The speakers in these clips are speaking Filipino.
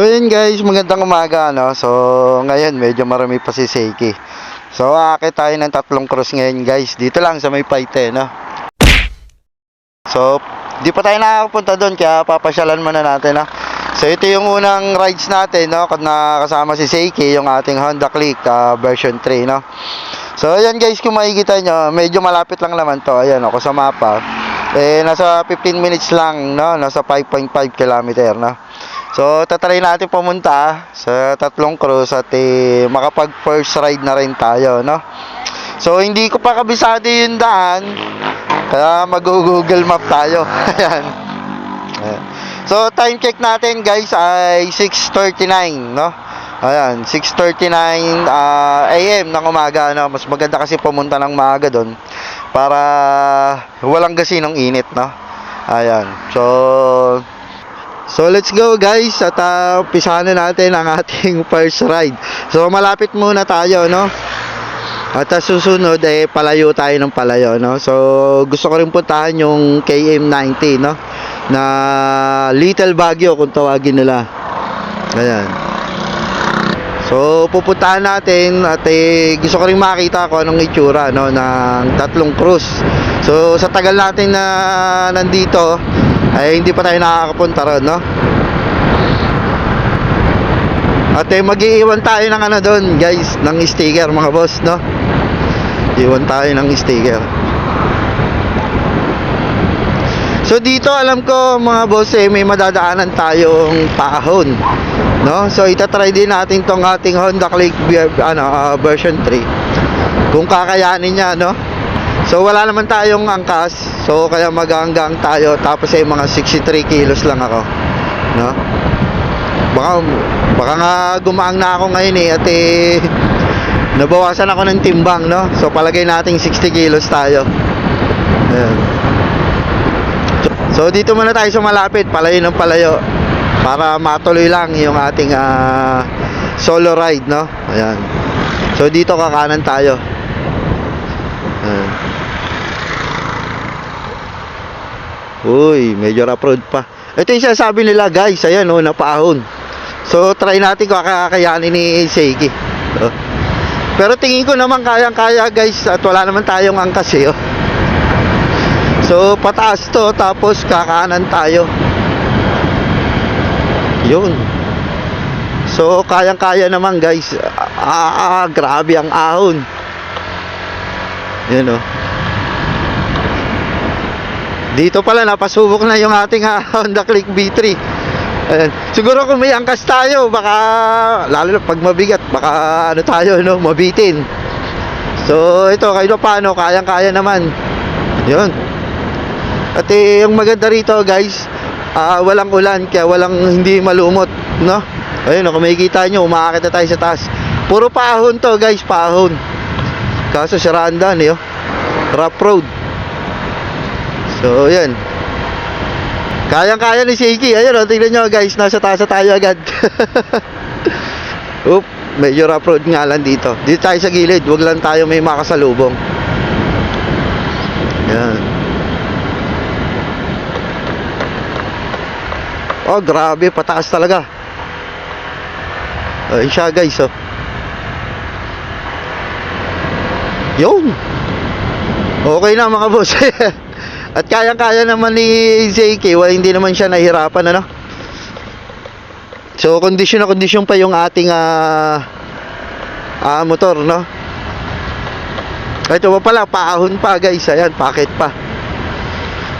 So yun guys, magandang umaga no. So ngayon medyo marami pa si Seiki. So aakit tayo ng tatlong cross ngayon guys. Dito lang sa may Paite no. So di pa tayo nakakapunta doon kaya papasyalan muna natin no. So ito yung unang rides natin no na kasama si Seiki yung ating Honda Click ah, version 3 no. So ayan guys kung makikita nyo medyo malapit lang naman to. Ayan ako sa mapa. Eh nasa 15 minutes lang no, nasa 5.5 kilometer no. So, tatry natin pumunta sa tatlong cruise at eh, makapag first ride na rin tayo, no? So, hindi ko pa kabisado yung daan, kaya mag-google map tayo. Ayan. Ayan. So, time check natin guys ay 6.39, no? Ayan, 6.39 ah, AM ng umaga, no? Mas maganda kasi pumunta ng maaga doon para walang gasinong init, no? Ayan. So, So let's go guys at uh, umpisahan na natin ang ating first ride. So malapit muna tayo no. At uh, susunod eh palayo tayo ng palayo no. So gusto ko rin puntahan yung KM90 no na Little Baguio kung tawagin nila. Ayan. So pupuntahan natin at eh, gusto ko rin makita kung anong itsura no ng tatlong cruise. So sa tagal natin na nandito ay hindi pa tayo nakakapunta ron, no? At eh, mag-iiwan tayo ng ano doon, guys, ng sticker, mga boss, no? Iwan tayo ng sticker. So dito alam ko mga boss eh, may madadaanan tayong paahon. No? So itatry din natin tong ating Honda Click ano, ah, version 3. Kung kakayanin niya, no? So wala naman tayong angkas. So kaya maganggang tayo tapos ay mga 63 kilos lang ako. No? Baka baka nga gumaang na ako ngayon eh at eh nabawasan ako ng timbang, no? So palagay nating 60 kilos tayo. Ayan. So dito muna tayo sa malapit, palayo ng palayo para matuloy lang yung ating ah, solo ride, no? Ayan. So dito kakanan tayo. Uy, medyo rough road pa. Ito yung sinasabi nila guys, ayan oh, napaahon. So try natin kung kakayanin ni Seiki. Oh. Pero tingin ko naman kayang-kaya guys at wala naman tayong angkas eh. Oh. So pataas to tapos kakanan tayo. Yun. So kayang-kaya naman guys. Ah, ah, grabe ang ahon. Yan oh. Dito pala napasubok na yung ating ah, Honda Click B3. Ayan. Siguro kung may angkas tayo, baka lalo na pag mabigat, baka ano tayo no, mabitin. So ito kahit paano, kayang-kaya naman. 'Yun. At eh, yung maganda rito, guys, ah, walang ulan kaya walang hindi malumot, no? Ayun, kung makikita nyo, umaakit na tayo sa taas. Puro paahon to, guys, paahon. Kaso siranda, eh, oh. Rough road. So, yan. Kayang-kaya ni Seiki. Ayun, oh, tingnan nyo, guys, nasa taas na tayo agad. Oop, medyo rough road nga lang dito. Dito tayo sa gilid, wag lang tayo may makasalubong. Yan. Oh, grabe, pataas talaga. Oh, yun siya guys, oh. Yun. Okay na mga boss. At kayang-kaya naman ni Seiki, well, hindi naman siya nahirapan, ano? So, kondisyon na kondisyon pa yung ating ah ah, motor, no? Ito pa pala, paahon pa guys. Ayan, packet pa.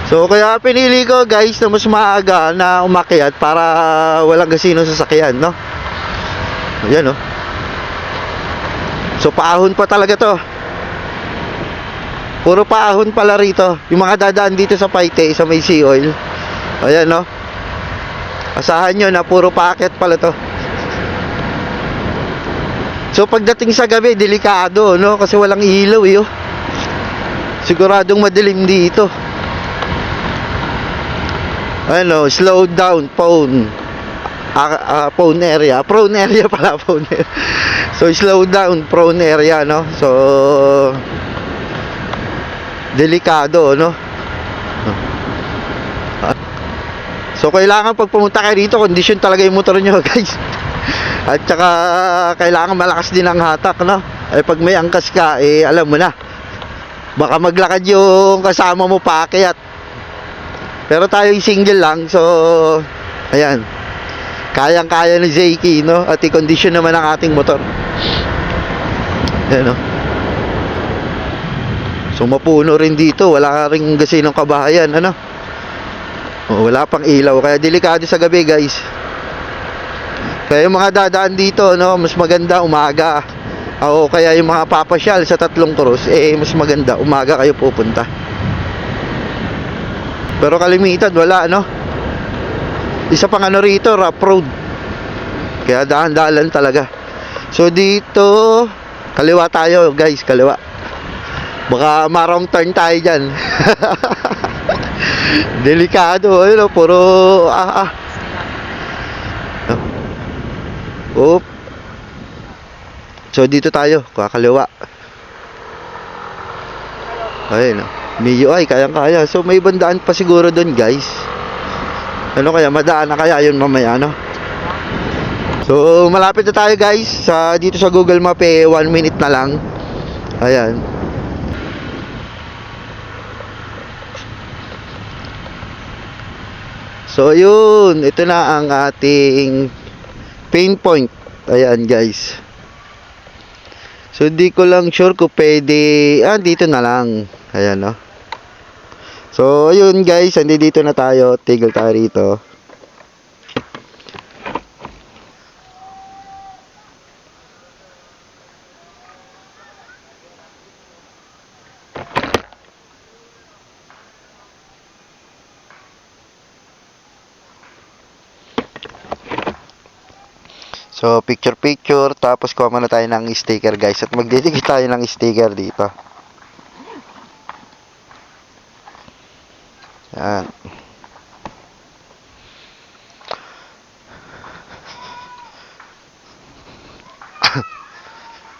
So kaya pinili ko guys na mas maaga na umakyat para walang gasino sa sakyan, no? Ayan, no? So paahon pa talaga to. Puro paahon pala rito. Yung mga dadaan dito sa Paite, sa may sea oil. Ayan, no? Asahan nyo na puro packet pala to. So pagdating sa gabi, delikado, no? Kasi walang ilaw, eh, oh. Siguradong madilim dito. Ano, slow down, phone. Ah, ah, phone area. Prone area pala, phone area. So, slow down, prone area, no? So, delikado, no? So kailangan pag pumunta kayo dito, condition talaga yung motor nyo guys. At saka kailangan malakas din ang hatak, no? Eh pag may angkas ka, eh alam mo na. Baka maglakad yung kasama mo paakyat. Pero tayo single lang, so ayan. Kayang-kaya ni Zeki, no? At i-condition naman ang ating motor. Ayan, no? So mapuno rin dito, wala ring gasinong kabahayan, ano? Oh, wala pang ilaw, kaya delikado sa gabi, guys. Kaya yung mga dadaan dito, no, mas maganda umaga. O kaya yung mga papasyal sa tatlong cross, eh mas maganda umaga kayo pupunta. Pero kalimitan wala, no? Isa pang ano rito, rough road. Kaya dahan-dahan talaga. So dito, kaliwa tayo, guys, kaliwa. Baka marong turn tayo dyan. Delikado, ayun, oh, puro ah ah. Oop. So dito tayo, kakaliwa. Ayun, oh. Miyo ay kayang-kaya. So may bandaan pa siguro doon, guys. Ano kaya madaan na kaya yun mamaya, no? So malapit na tayo, guys. Sa dito sa Google Map eh 1 minute na lang. Ayan. So yun, ito na ang ating pain point. Ayan guys. So di ko lang sure kung pwede, ah dito na lang. Ayan no. So ayun guys, hindi dito na tayo, tigil tayo rito. So, picture picture, tapos kuha muna tayo ng sticker guys. At magdidikit tayo ng sticker dito. Yan.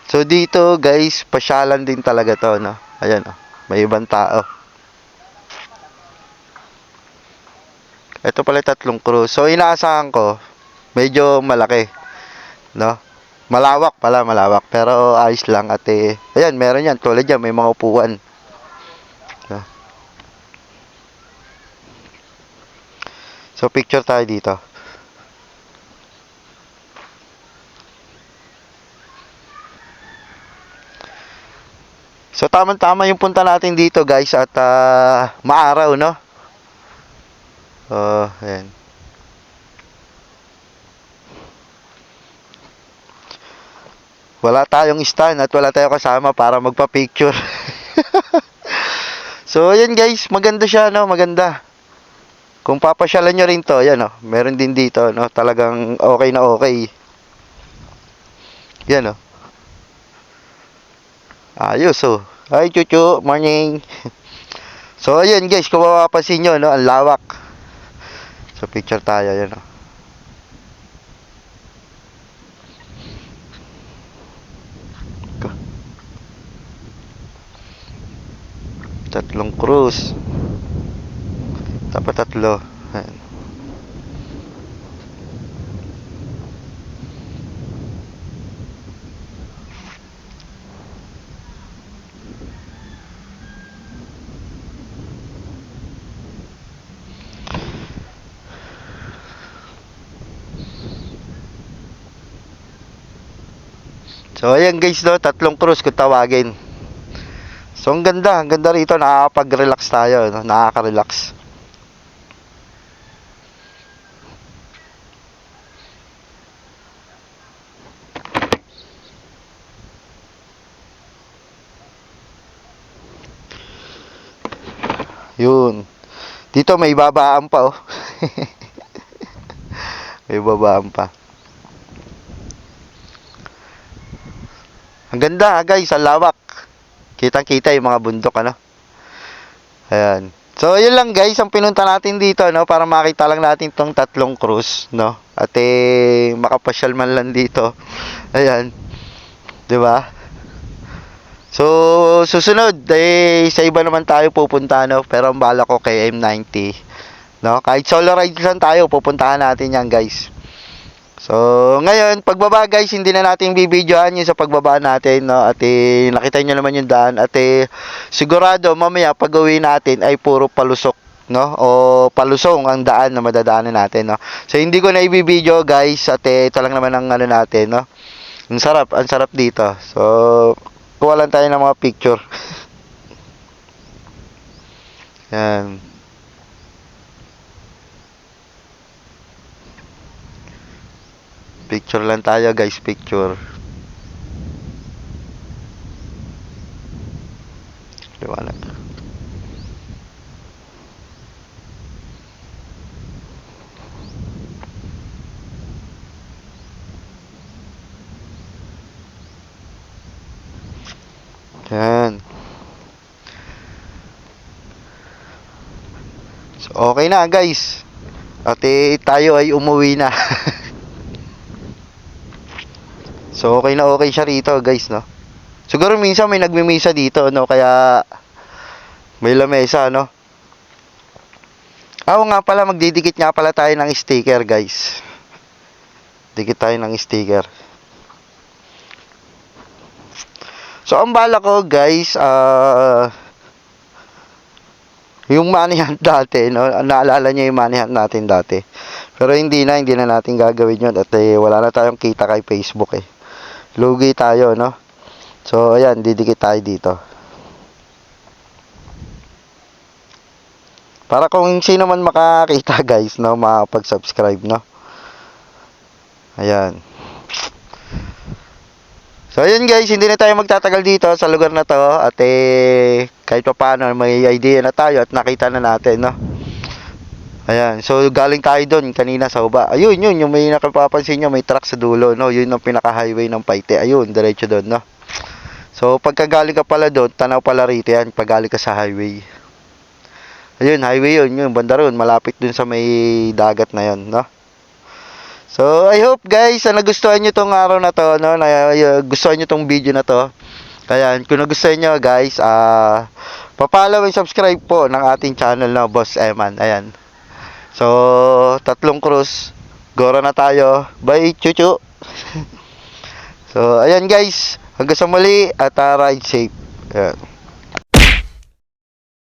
so, dito guys, pasyalan din talaga to, no? Ayan, oh. May ibang tao. Ito pala tatlong cruise. So, inaasahan ko, medyo malaki. No? Malawak pala, malawak. Pero ayos lang at eh, ayan, meron yan. Tulad yan, may mga upuan. No? So, picture tayo dito. So, tama-tama yung punta natin dito, guys, at ah, maaraw, no? Oh, ayan. Wala tayong stand at wala tayong kasama para magpa-picture. so, ayan guys, maganda siya, no? Maganda. Kung papasyalan nyo rin to, yan, no? Meron din dito, no? Talagang okay na okay. Yan, no? Ayos, oh. Hi, Chuchu. Morning. so, ayan guys, kung mapapansin nyo, no? Ang lawak. So, picture tayo, yan, no? Tatlong cruise dapat tatlo Ayan. So ayan guys no, tatlong cruise kung tawagin. So ang ganda, ang ganda rito, nakakapag-relax tayo, no? nakaka-relax. Yun. Dito may babaan pa oh. may babaan pa. Ang ganda ah, guys, ang lawak. Kitang-kita yung mga bundok ano. Ayan. So, yun lang guys, ang pinunta natin dito, no, para makita lang natin tong tatlong cruise, no. At eh, makapasyal man lang dito. Ayan. ba? So, susunod, eh, sa iba naman tayo pupunta, no. Pero ang bala ko kay M90. No? Kahit solo ride lang tayo, pupuntahan natin yan guys. So, ngayon, pagbaba guys, hindi na natin bibidyohan yung sa pagbaba natin, no? At eh, nakita nyo naman yung daan. At eh, sigurado, mamaya pag uwi natin ay puro palusok, no? O palusong ang daan na madadaanan natin, no? So, hindi ko na ibibidyo guys. At eh, ito lang naman ang ano natin, no? Ang sarap, ang sarap dito. So, kuha lang tayo ng mga picture. Yan. Picture lang tayo guys, picture. Liwanag. Yan. So, okay na guys. At eh, tayo ay umuwi na. So, okay na okay siya rito, guys, no? Siguro minsan may nagmimisa dito, no? Kaya, may lamesa, no? Ah, nga pala, magdidikit nga pala tayo ng sticker, guys. Dikit tayo ng sticker. So, ang bala ko, guys, ah... yung manihan dati, no? Naalala niyo yung manihan natin dati. Pero hindi na, hindi na natin gagawin yun. At eh, wala na tayong kita kay Facebook, eh. Lugi tayo, no? So, ayan, didikit tayo dito. Para kung sino man makakita, guys, no? Makapag-subscribe, no? Ayan. So, ayun guys, hindi na tayo magtatagal dito sa lugar na to. At eh, kahit pa paano, may idea na tayo at nakita na natin, no? Ayan, so galing tayo doon kanina sa uba. Ayun, yun, yung may nakapapansin nyo, may truck sa dulo, no? Yun ang pinaka-highway ng Paite. Ayun, diretso doon, no? So, pagka galing ka pala doon, tanaw pala rito yan, pag galing ka sa highway. Ayun, highway yun, yun, banda ron, malapit dun sa may dagat na yun, no? So, I hope guys, na nagustuhan nyo tong araw na to, no? Na, uh, gustuhan nyo tong video na to. Ayan, kung nagustuhan nyo guys, ah, papalaw and subscribe po ng ating channel na Boss Eman. Ayan. So, tatlong cruise. Gora na tayo. Bye, chuchu. so, ayan guys. Hanggang sa muli at uh, ride safe. Ayan.